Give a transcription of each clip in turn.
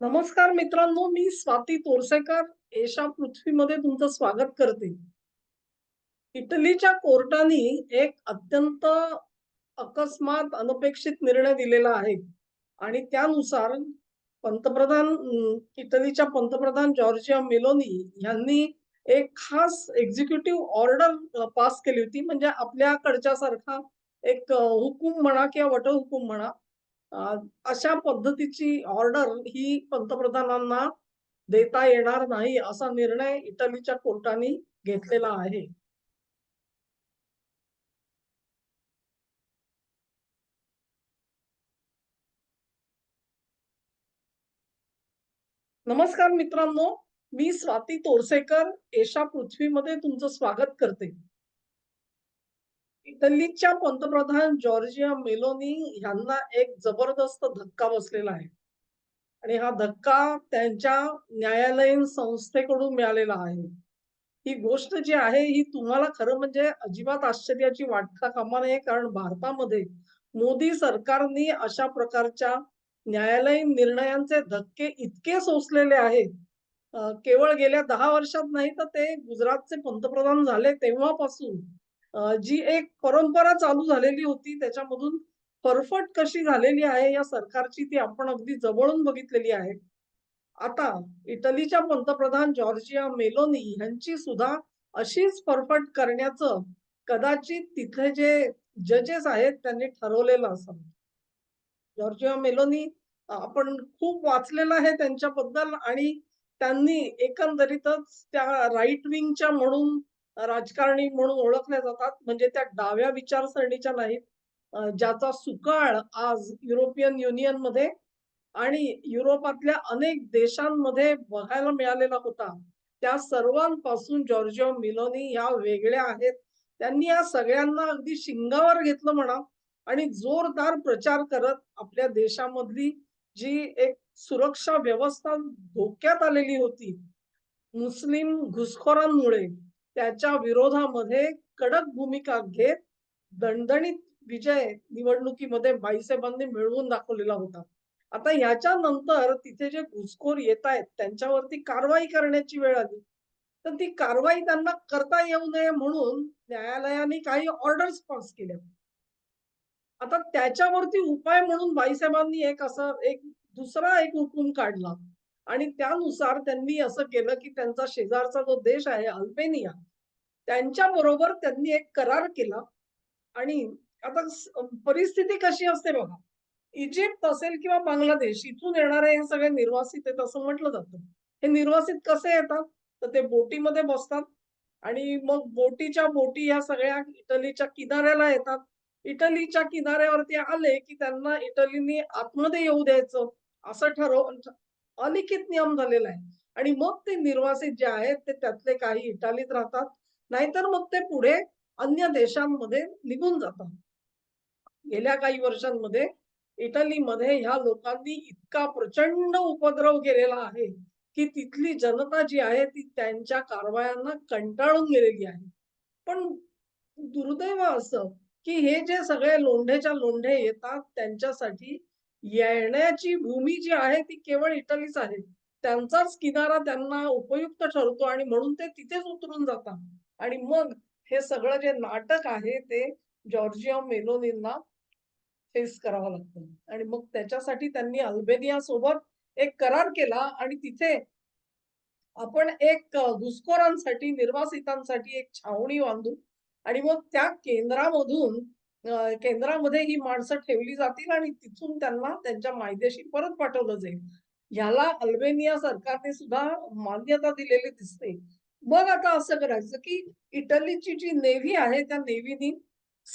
नमस्कार मित्रांनो मी स्वाती तोरसेकर. एशा पृथ्वीमध्ये तुमचं स्वागत करते. इटलीच्या कोर्टाने एक अत्यंत अकस्मात अनपेक्षित निर्णय दिलेला आहे. आणि त्यानुसार पंतप्रधान इटलीच्या पंतप्रधान जॉर्जिया मेलोनी यांनी एक खास एक्झिक्युटिव्ह ऑर्डर पास केली होती. म्हणजे आपल्याकडच्या सारखा एक हुकूम म्हणा किंवा वटहुकूम म्हणा. अशा पद्धतीची ऑर्डर ही पंतप्रधानांना देता येणार नाही असा निर्णय इटलीच्या कोर्टाने घेतलेला आहे. नमस्कार मित्रांनो मी स्वाती तोरसेकर एशा पृथ्वीमध्ये तुमचं स्वागत करते. इटलीच्या पंतप्रधान जॉर्जिया मेलोनी यांना एक जबरदस्त धक्का बसलेला आहे. आणि हा धक्का त्यांच्या न्यायालयीन संस्थेकडून मिळालेला आहे. ही गोष्ट जी आहे ही तुम्हाला खरं म्हणजे अजिबात आश्चर्याची वाटता कामा नये कारण भारतामध्ये मोदी सरकारने अशा प्रकारच्या न्यायालयीन निर्णयांचे धक्के इतके सोसलेले आहेत. केवळ गेल्या दहा वर्षात नाही तर ते गुजरातचे पंतप्रधान झाले तेव्हापासून. जी एक परंपरा चालू झालेली होती त्याच्यामधून फरफट कशी झालेली आहे या सरकारची ती आपण अगदी जवळून बघितलेली आहे. आता इटलीच्या पंतप्रधान जॉर्जिया मेलोनी यांची सुद्धा अशीच फरफट करण्याचं कदाचित तिथले जे जजेस आहेत त्यांनी ठरवलेलं असावं जॉर्जिया मेलोनी आपण खूप वाचलेलं आहे त्यांच्याबद्दल आणि त्यांनी एकंदरीतच त्या राईट विंगच्या म्हणून राजकारणी म्हणून ओळखल्या जातात. म्हणजे त्या डाव्या विचारसरणीच्या नाहीत. ज्याचा सुकाळ आज युरोपियन युनियनमध्ये आणि युरोपातल्या अनेक देशांमध्ये बघायला मिळालेला होता. त्या सर्वांपासून जॉर्जिओ मिलोनी या वेगळ्या आहेत. त्यांनी या सगळ्यांना अगदी शिंगावर घेतलं म्हणा आणि जोरदार प्रचार करत आपल्या देशामधली जी एक सुरक्षा व्यवस्था धोक्यात आलेली होती. मुस्लिम घुसखोरांमुळे त्याच्या विरोधामध्ये कडक भूमिका घेत दणदणीत विजय निवडणुकीमध्ये बाईसाहेबांनी मिळवून दाखवलेला होता. आता ह्याच्या नंतर तिथे जे घुसखोर येत आहेत त्यांच्यावरती कारवाई करण्याची वेळ आली. तर ती कारवाई त्यांना करता येऊ नये म्हणून न्यायालयाने काही ऑर्डर्स पास केल्या. आता त्याच्यावरती उपाय म्हणून बाईसाहेबांनी एक असं एक दुसरा एक हुकूम काढला. आणि त्यानुसार त्यांनी असं केलं की त्यांचा शेजारचा जो देश आहे अल्बेनिया त्यांच्या बरोबर त्यांनी एक करार केला. आणि आता परिस्थिती कशी असते बघा. इजिप्त असेल किंवा बांगलादेश इथून येणारे हे सगळे निर्वासित आहेत असं म्हटलं जातं. हे निर्वासित कसे येतात? तर ते बोटीमध्ये बसतात. आणि मग बोटीच्या बोटी या सगळ्या इटलीच्या किनाऱ्याला येतात. इटलीच्या किनाऱ्यावरती आले की त्यांना इटलीने आतमध्ये येऊ द्यायचं. असं ठरव अलिखित नियम झालेला आहे. आणि मग ते निर्वासित जे आहेत ते त्यातले काही इटालीत राहतात. नाहीतर मग ते पुढे अन्य देशांमध्ये निघून जातात. गेल्या काही वर्षांमध्ये इटलीमध्ये ह्या लोकांनी इतका प्रचंड उपद्रव केलेला आहे की तिथली जनता जी आहे ती त्यांच्या कारवायांना कंटाळून गेलेली आहे. पण दुर्दैव असं की हे जे सगळे लोंढेच्या लोंढे येतात त्यांच्यासाठी येण्याची भूमी जी आहे ती केवळ इटलीच आहे. त्यांचाच किनारा त्यांना उपयुक्त ठरतो आणि म्हणून ते तिथेच उतरून जातात. आणि मग हे सगळं जे नाटक आहे ते जॉर्जिया मेलोनींना फेस करावं लागतं. आणि मग त्याच्यासाठी त्यांनी अल्बेनिया सोबत एक करार केला आणि तिथे आपण एक घुसखोरांसाठी निर्वासितांसाठी एक छावणी बांधू आणि मग त्या केंद्रामधून केंद्रामध्ये ही माणसं ठेवली जातील आणि तिथून त्यांना त्यांच्या मायदेशी परत पाठवलं जाईल. ह्याला अल्बेनिया सरकारने सुद्धा मान्यता दिलेली दिसते. मग आता असं करायचं की इटलीची जी नेव्ही आहे त्या नेव्हीनी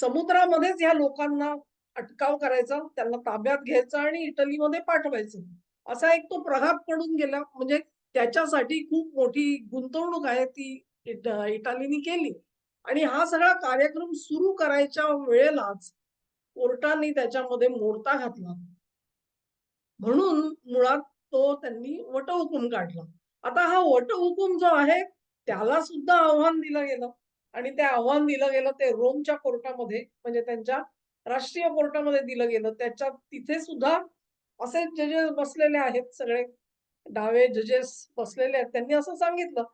समुद्रामध्येच ह्या लोकांना अटकाव करायचा त्यांना ताब्यात घ्यायचं आणि इटलीमध्ये पाठवायचं. असा एक तो प्रघात पडून गेला. म्हणजे त्याच्यासाठी खूप मोठी गुंतवणूक आहे ती इट- इटालीने केली. आणि हा सगळा कार्यक्रम सुरू करायच्या वेळेलाच कोर्टाने त्याच्यामध्ये मोडता घातला. म्हणून मुळात तो त्यांनी वटहुकूम काढला. आता हा वटहुकूम जो आहे त्याला सुद्धा आव्हान दिलं गेलं. आणि ते आव्हान दिलं गेलं ते रोमच्या कोर्टामध्ये म्हणजे त्यांच्या राष्ट्रीय कोर्टामध्ये दिलं गेलं. त्याच्यात तिथे सुद्धा असे जजेस बसलेले आहेत सगळे. डावे जजेस बसलेले आहेत. त्यांनी असं सांगितलं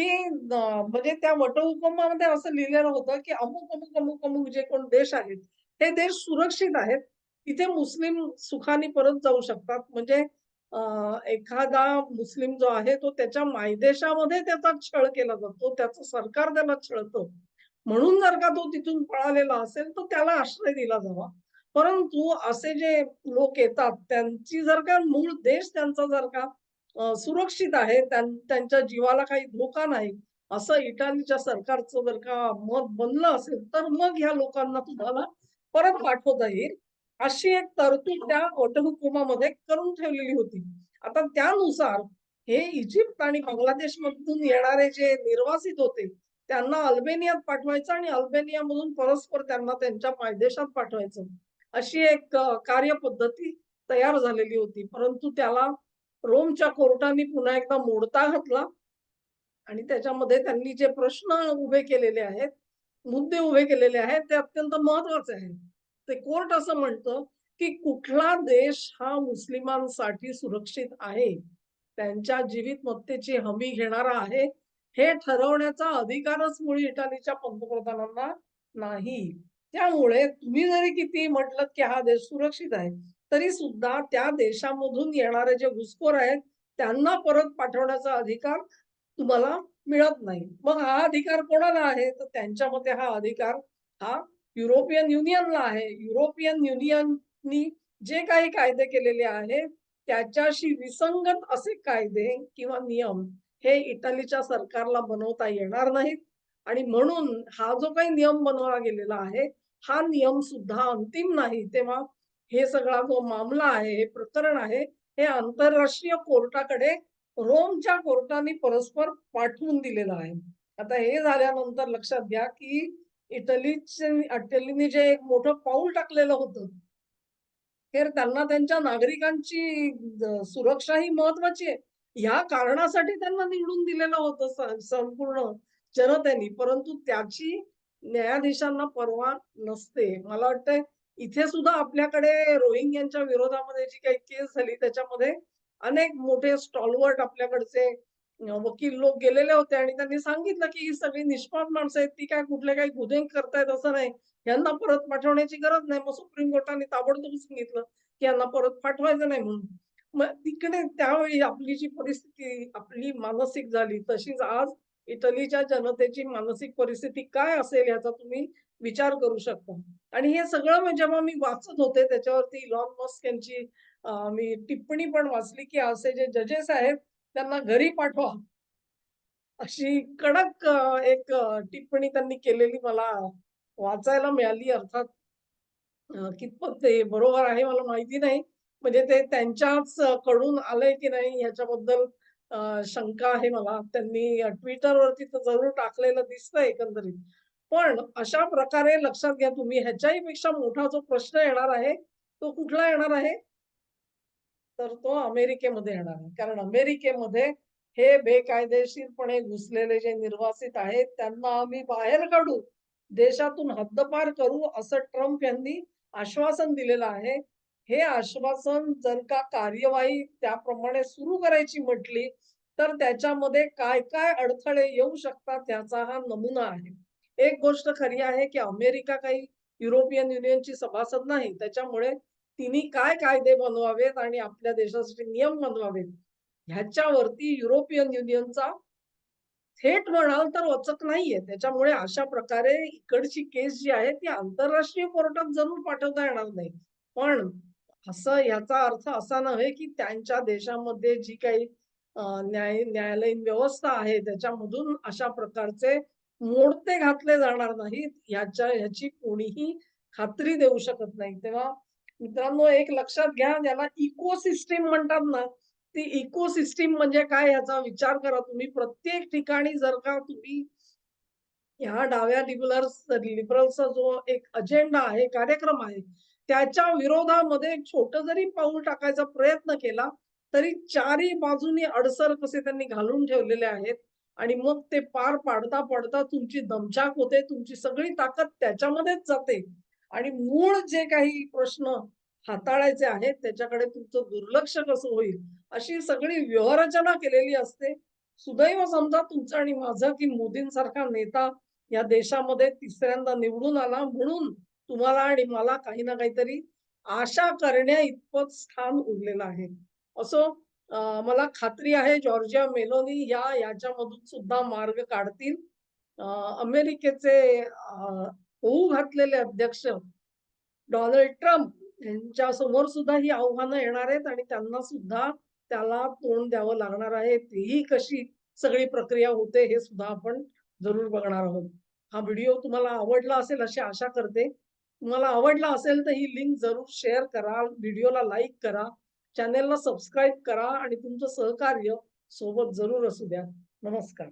की म्हणजे त्या वटहुकमामध्ये असं लिहिलेलं होतं की अमुक अमुक अमुक अमुक जे कोण देश आहेत हे देश सुरक्षित आहेत. तिथे मुस्लिम सुखाने परत जाऊ शकतात. म्हणजे एखादा मुस्लिम जो आहे तो त्याच्या मायदेशामध्ये त्याचा छळ केला जातो. त्याचं सरकार त्याला छळतं. म्हणून जर का तो तिथून पळालेला असेल तर त्याला आश्रय दिला जावा. परंतु असे जे लोक येतात त्यांची जर का मूळ देश त्यांचा जर का सुरक्षित आहे त्यांच्या जीवाला काही धोका नाही. असं इटालीच्या सरकारचं जर का मत बनलं असेल तर मग ह्या लोकांना तुम्हाला परत पाठवता येईल. अशी एक तरतूद त्या वटहुकुमामध्ये करून ठेवलेली होती. आता त्यानुसार हे इजिप्त आणि बांगलादेश मधून येणारे जे निर्वासित होते त्यांना अल्बेनियात पाठवायचं आणि अल्बेनियामधून परस्पर त्यांना त्यांच्या मायदेशात पाठवायचं. अशी एक कार्यपद्धती तयार झालेली होती. परंतु त्याला रोमच्या कोर्टाने पुन्हा एकदा मोडता घातला. आणि त्याच्यामध्ये त्यांनी जे प्रश्न उभे केलेले आहेत मुद्दे उभे केलेले आहेत ते अत्यंत महत्त्वाचे आहेत. ते कोर्ट असं म्हणतं की कुठला देश हा मुस्लिमांसाठी सुरक्षित आहे? त्यांच्या जीवितमत्तेची हमी घेणारा आहे? हे ठरवण्याचा अधिकारच मुळी इटालीच्या पंतप्रधानांना नाही. त्यामुळे तुम्ही जरी किती म्हटलं की हा देश सुरक्षित आहे तरी सुद्धा त्या देशामधून येणारे जे घुसखोर आहेत त्यांना परत पाठवण्याचा अधिकार तुम्हाला मिळत नाही. मग हा अधिकार कोणाला आहे? तर त्यांच्या मते हा अधिकार हा युरोपियन युनियनला आहे. युरोपियन युनियननी जे काही कायदे केलेले आहेत त्याच्याशी विसंगत असे कायदे किंवा नियम हे इटालीच्या सरकारला बनवता येणार नाहीत. आणि म्हणून हा जो काही नियम बनवला गेलेला आहे हा नियम सुद्धा अंतिम नाही. तेव्हा हे सगळा जो मामला आहे हे प्रकरण आहे हे आंतरराष्ट्रीय कोर्टाकडे रोमच्या कोर्टाने परस्पर पाठवून दिलेलं आहे. आता हे झाल्यानंतर लक्षात घ्या की इटलीचे इटलीने जे एक मोठं पाऊल टाकलेलं होतं तर त्यांना त्यांच्या नागरिकांची सुरक्षा ही महत्वाची आहे. ह्या कारणासाठी त्यांना निवडून दिलेलं होतं संपूर्ण जनतेने. परंतु त्याची न्यायाधीशांना परवा नसते. मला वाटतंय इथे सुद्धा आपल्याकडे रोहिंग्यांच्या विरोधामध्ये जी काही केस झाली त्याच्यामध्ये अनेक मोठे स्टॉलवर्ट आपल्याकडचे वकील लोक गेलेले होते आणि त्यांनी सांगितलं की ही सगळी निष्पाप माणसं आहेत ती काय कुठले काही गुन्हे करतायत असं नाही. यांना परत पाठवण्याची गरज नाही. मग सुप्रीम कोर्टाने ताबडतोब सांगितलं की यांना परत पाठवायचं नाही म्हणून. मग तिकडे त्यावेळी आपली जी परिस्थिती आपली मानसिक झाली तशीच आज इटलीच्या जनतेची मानसिक परिस्थिती काय असेल याचा तुम्ही विचार करू शकता. आणि हे सगळं म्हणजे जेव्हा मी वाचत होते त्याच्यावरती इलॉन मस्क यांची मी टिप्पणी पण वाचली की असे जे जजेस आहेत त्यांना घरी पाठवा. अशी कडक एक टिप्पणी त्यांनी केलेली मला वाचायला मिळाली. अर्थात कितपत ते बरोबर आहे मला माहिती नाही. म्हणजे ते त्यांच्याच कडून आलंय की नाही याच्याबद्दल शंका आहे मला. त्यांनी ट्विटरवरती तर जरूर टाकलेलं दिसतंय एकंदरीत. पण अशा प्रकारे लक्षात घ्या तुम्ही ह्याच्याही पेक्षा मोठा जो प्रश्न येणार आहे तो कुठला येणार आहे? तर तो अमेरिकेमध्ये येणार आहे. कारण अमेरिकेमध्ये हे बेकायदेशीरपणे घुसलेले जे निर्वासित आहेत त्यांना आम्ही बाहेर काढू देशातून हद्दपार करू असं ट्रम्प यांनी आश्वासन दिलेलं आहे. हे आश्वासन जर का कार्यवाही त्याप्रमाणे सुरू करायची म्हटली तर त्याच्यामध्ये काय काय अडथळे येऊ शकतात याचा हा नमुना आहे. एक गोष्ट खरी आहे की अमेरिका काही युरोपियन युनियनची सभासद नाही त्याच्यामुळे तिने काय कायदे बनवावेत आणि आपल्या देशासाठी नियम बनवावेत ह्याच्यावरती युरोपियन युनियनचा थेट म्हणाल तर वचक नाहीये. त्याच्यामुळे अशा प्रकारे इकडची केस जी आहे ती आंतरराष्ट्रीय कोर्टात जरूर पाठवता येणार नाही. पण असं याचा अर्थ असा नव्हे की त्यांच्या देशामध्ये जी काही न्याय न्यायालयीन व्यवस्था आहे त्याच्यामधून अशा प्रकारचे मोडते घातले जाणार नाहीत. याच्या ह्याची कोणीही खात्री देऊ शकत नाही. तेव्हा मित्रांनो एक लक्षात घ्या ज्याला इकोसिस्टीम म्हणतात ना ती इकोसिस्टीम म्हणजे काय याचा विचार करा तुम्ही. प्रत्येक ठिकाणी जर का तुम्ही ह्या डाव्या लिबरल्स लिबरलचा जो एक अजेंडा आहे कार्यक्रम आहे त्याच्या विरोधामध्ये एक छोटं जरी पाऊल टाकायचा प्रयत्न केला तरी चारही बाजूनी अडसर कसे त्यांनी घालून ठेवलेले आहेत? आणि मग ते पार पाडता पाडता तुमची दमछाक होते तुमची सगळी ताकद त्याच्यामध्येच जाते. आणि मूळ जे काही प्रश्न हाताळायचे आहेत त्याच्याकडे तुमचं दुर्लक्ष कसं होईल अशी सगळी व्यूहरचना केलेली असते. सुदैव समजा तुमचं आणि माझं की मोदींसारखा नेता या देशामध्ये तिसऱ्यांदा निवडून आला म्हणून तुम्हाला आणि मला काही ना काहीतरी आशा करण्या इतपत स्थान उरलेलं आहे. असो मला खात्री आहे जॉर्जिया मेलोनी या याच्यामधून सुद्धा मार्ग काढतील. अमेरिकेचे होऊ घातलेले अध्यक्ष डोनाल्ड ट्रम्प यांच्या समोर सुद्धा ही आव्हानं येणार आहेत आणि त्यांना सुद्धा त्याला तोंड द्यावं लागणार आहे. तीही कशी सगळी प्रक्रिया होते हे सुद्धा आपण जरूर बघणार आहोत. हा व्हिडिओ तुम्हाला आवडला असेल अशी आशा करते. तुम्हाला आवडला असेल तर ही लिंक जरूर शेअर करा व्हिडिओला लाईक करा चॅनेलला सबस्क्राईब करा आणि तुमचं सहकार्य सोबत जरूर असू द्या. नमस्कार.